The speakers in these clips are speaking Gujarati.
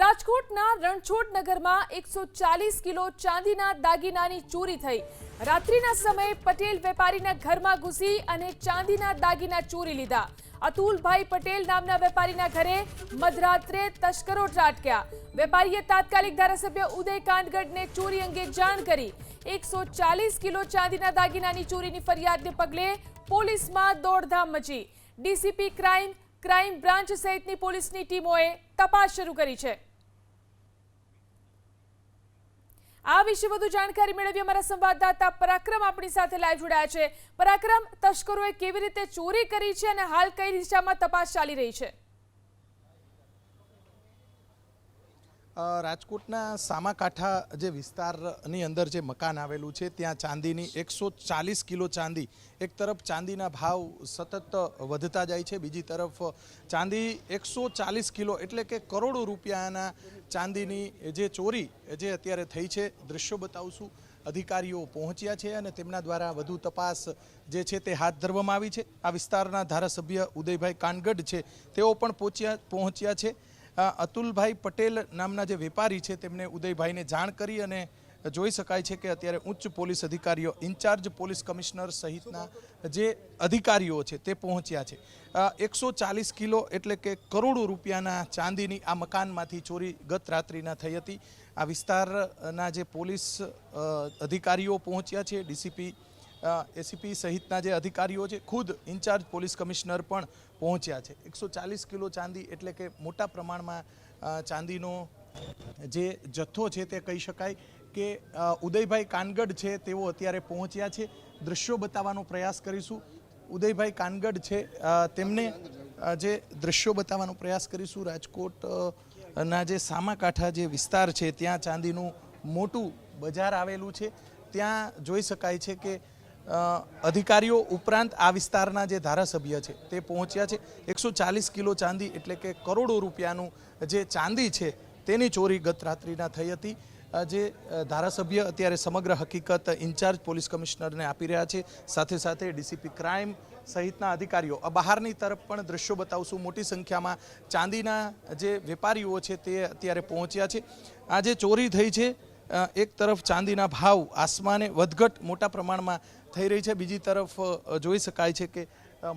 રાજકોટના રણછોડનગરમાં એકસો ચાલીસ કિલો ચાંદીના દાગીનાની ચોરી થઈ. રાત્રિના સમયે પટેલ વેપારીના ઘરમાં ઘૂસી અને ચાંદીના દાગીના ચોરી લીધા. અતુલભાઈ પટેલ નામના વેપારીના ઘરે મધરાત્રે તસ્કરો ત્રાટક્યા. વેપારીએ તાત્કાલિક ધારાસભ્ય ઉદય કાંડગઢને ચોરી અંગે જાણ કરી. એકસો ચાલીસ કિલો ચાંદીના દાગીનાની ચોરીની ફરિયાદને પગલે પોલીસમાં દોડધામ મચી. ડીસીપી ક્રાઇમ ક્રાઇમ બ્રાન્ચ સહિતની પોલીસની ટીમોએ તપાસ શરૂ કરી છે. આ વિશે વધુ જાણકારી મેળવી અમારા સંવાદદાતા પરાક્રમ આપણી સાથે લાઈવ જોડાયા છે. પરાક્રમ, તસ્કરોએ કેવી રીતે ચોરી કરી છે અને હાલ કઈ દિશામાં તપાસ ચાલી રહી છે? રાજકોટના સામાકાંઠા જે વિસ્તારની અંદર જે મકાન આવેલું છે, ત્યાં ચાંદીની એકસો ચાલીસ કિલો ચાંદી, એક તરફ ચાંદીના ભાવ સતત વધતા જાય છે, બીજી તરફ ચાંદી એકસો ચાલીસ કિલો એટલે કે કરોડો રૂપિયાના ચાંદીની જે ચોરી જે અત્યારે થઈ છે દૃશ્યો બતાવશું. અધિકારીઓ પહોંચ્યા છે અને તેમના દ્વારા વધુ તપાસ જે છે તે હાથ ધરવામાં આવી છે. આ વિસ્તારના ધારાસભ્ય ઉદયભાઈ કાનગઢ છે, તેઓ પણ પહોંચ્યા પહોંચ્યા છે. અતુલભાઈ પટેલ નામના જે વેપારી છે, તેમણે ઉદયભાઈને જાણ કરી અને જોઈ શકાય છે કે અત્યારે ઉચ્ચ પોલીસ અધિકારીઓ, ઇન્ચાર્જ પોલીસ કમિશનર સહિતના જે અધિકારીઓ છે, તે પહોંચ્યા છે. એકસો ચાલીસ કિલો એટલે કે કરોડો રૂપિયાના ચાંદીની આ મકાનમાંથી ચોરી ગત રાત્રિના થઈ હતી. આ વિસ્તારના જે પોલીસ અધિકારીઓ પહોંચ્યા છે, ડીસીપી એસીપી સહિતના જે અધિકારીઓ છે, ખુદ ઇન્ચાર્જ પોલીસ કમિશનર પણ પહોંચ્યા છે. એકસો ચાલીસ કિલો ચાંદી એટલે કે મોટા પ્રમાણમાં ચાંદીનો જે જથ્થો છે તે કહી શકાય કે ઉદયભાઈ કાનગઢ છે તેઓ અત્યારે પહોંચ્યા છે. દૃશ્યો બતાવવાનો પ્રયાસ કરીશું. ઉદયભાઈ કાનગઢ છે તેમને જે દૃશ્યો બતાવવાનો પ્રયાસ કરીશું. રાજકોટ ના જે સામાકાંઠા જે વિસ્તાર છે, ત્યાં ચાંદીનું મોટું બજાર આવેલું છે. ત્યાં જોઈ શકાય છે કે અધિકારીઓ ઉપરાંત આ વિસ્તારના જે ધારાસભ્ય છે તે પહોંચ્યા છે. એકસો ચાલીસ કિલો ચાંદી એટલે કે કરોડો રૂપિયાનું જે ચાંદી છે તેની ચોરી ગત રાત્રિના થઈ હતી. જે ધારાસભ્ય અત્યારે સમગ્ર હકીકત ઇન્ચાર્જ પોલીસ કમિશનરને આપી રહ્યા છે. સાથે સાથે ડીસીપી ક્રાઇમ સહિતના અધિકારીઓ. બહારની તરફ પણ દ્રશ્યો બતાવશું. મોટી સંખ્યામાં ચાંદીના જે વેપારીઓ છે તે અત્યારે પહોંચ્યા છે. આ જે ચોરી થઈ છે એક તરફ ચાંદીના ભાવ આસમાને વધઘટ મોટા પ્રમાણમાં થઈ રહી છે. બીજી તરફ જોઈ શકાય છે કે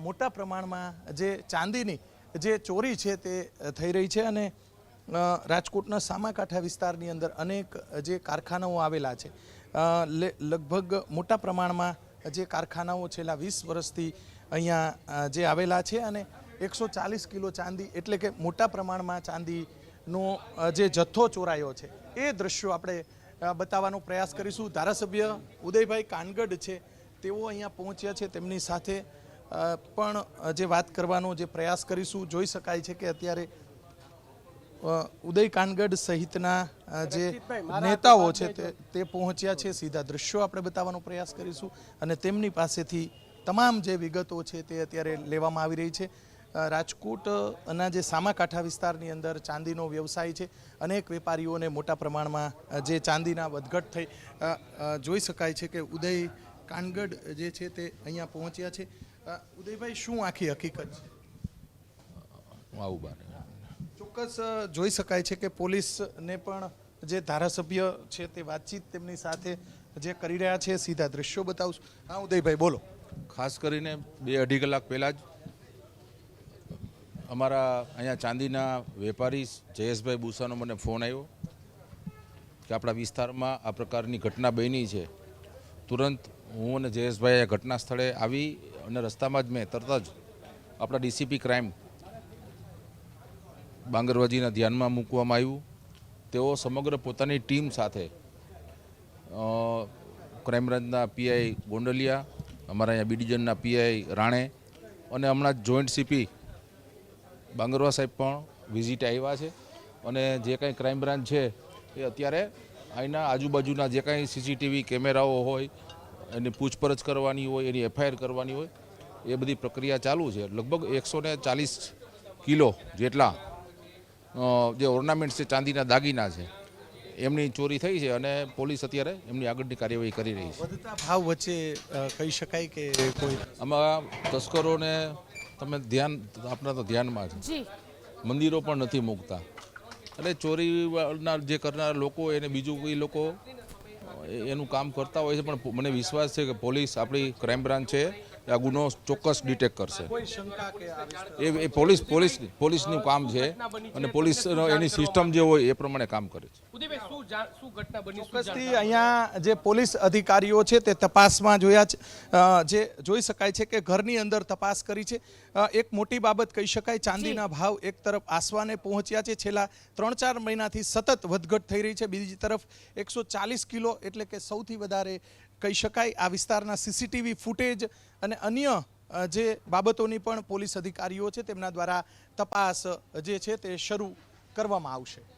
મોટા પ્રમાણમાં જે ચાંદીની જે ચોરી છે તે થઈ રહી છે અને રાજકોટના સામાકાંઠા વિસ્તારની અંદર અનેક જે કારખાનાઓ આવેલા છે. લગભગ મોટા પ્રમાણમાં જે કારખાનાઓ છેલ્લા વીસ વર્ષથી અહીંયા જે આવેલા છે અને એકસો ચાલીસ કિલો ચાંદી એટલે કે મોટા પ્રમાણમાં ચાંદીનો જે જથ્થો ચોરાયો છે. એ દ્રશ્યો આપણે બતાવવાનો પ્રયાસ કરીશું. ધારાસભ્ય ઉદયભાઈ કાનગઢ છે. તેઓ અહીંયા પહોંચ્યા છે તેમની સાથે પણ જે વાત કરવાનો જે પ્રયાસ કરીશું જોઈ શકાય છે કે અત્યારે ઉદય કાનગઢ સહિતના જે નેતાઓ છે તે પહોંચ્યા છે. સીધા દ્રશ્યો આપણે બતાવવાનો પ્રયાસ કરીશું અને તેમની પાસેથી તમામ જે વિગતો છે તે અત્યારે લેવામાં આવી રહી છે. રાજકોટના જે સામાકાંઠા વિસ્તારની અંદર ચાંદીનો વ્યવસાય છે. અનેક વેપારીઓને મોટા પ્રમાણમાં જે ચાંદીના વધઘટ થઈ જોઈ શકાય છે કે ઉદય કાનગઢ જે છે તે અહીંયા પહોંચ્યા છે. ઉદયભાઈ શું આખી હકીકત છે? આવું બાર ચોક્કસ જોઈ શકાય છે કે પોલીસને પણ જે ધારાસભ્ય છે તે વાતચીત તેમની સાથે જે કરી રહ્યા છે સીધા દ્રશ્યો બતાવશું હા ઉદયભાઈ બોલો. ખાસ કરીને બે અઢી કલાક પહેલાં જ અમારા અહીંયા ચાંદીના વેપારી જયેશભાઈ બુસાનો મને ફોન આવ્યો કે આપણા વિસ્તારમાં આ પ્રકારની ઘટના બની છે. તુરંત હું અને જયેશભાઈ ઘટના સ્થળે આવી અને રસ્તામાં જ મેં તરત જ આપણા ડીસીપી ક્રાઇમ બાંગરવાજીના ધ્યાનમાં મૂકવામાં આવ્યું. તેઓ સમગ્ર પોતાની ટીમ સાથે ક્રાઇમ બ્રાન્ચના પીઆઈ ગોંડલિયા, અમારા અહીંયા બી ડિવિઝનના પીઆઈ રાણે અને હમણાં જોઈન્ટ સીપી બાંગરવા સાહેબ પણ વિઝિટ આવ્યા છે અને જે કાંઈ ક્રાઇમ બ્રાન્ચ છે એ અત્યારે અહીંના આજુબાજુના જે કાંઈ સીસીટીવી કેમેરાઓ હોય એની પૂછપરછ કરવાની હોય એની એફઆઈઆર કરવાની હોય એ બધી પ્રક્રિયા ચાલુ છે. લગભગ એકસો ને ચાલીસ કિલો જેટલા જે ઓર્નામેન્ટ્સ છે ચાંદીના દાગીના છે એમની ચોરી થઈ છે અને પોલીસ અત્યારે એમની આગળની કાર્યવાહી કરી રહી છે. વધતા ભાવ વચ્ચે કહી શકાય કે કોઈ આમાં તસ્કરોને તમે ધ્યાન આપણા તો ધ્યાનમાં છે. મંદિરો પણ નથી મૂકતા. એટલે ચોરીના જે કરનાર લોકો એને બીજું કોઈ લોકો એનું કામ કરતા હોય છે, પણ મને વિશ્વાસ છે કે પોલીસ આપણી ક્રાઇમ બ્રાન્ચ છે. આ ગુનો ચોક્કસ ડિટેક્ટ કરશે. કોઈ શંકા કે આ વિસ્તાર એ એ પોલીસ પોલીસ પોલીસનું કામ છે અને પોલીસ એની સિસ્ટમ જે હોય એ પ્રમાણે કામ કરે છે. ચોક્કસથી અહીંયા જે પોલીસ અધિકારીઓ છે તે તપાસમાં જોયા છે. જે જોઈ શકાય છે કે ઘરની અંદર તપાસ કરી છે. એક મોટી બાબત કહી શકાય ચાંદીના ભાવ એક તરફ આસવાને પહોંચ્યા છે. છેલ્લા ત્રણ ચાર મહિનાથી સતત વધઘટ થઈ રહી છે. બીજી તરફ એકસો ચાલીસ કિલો એટલે કે સૌથી વધારે કહી શકાય, આ વિસ્તારના સીસીટીવી ફૂટેજ અને અન્ય જે બાબતોની પણ પોલીસ અધિકારીઓ છે તેમના દ્વારા તપાસ જે છે તે શરૂ કરવામાં આવશે.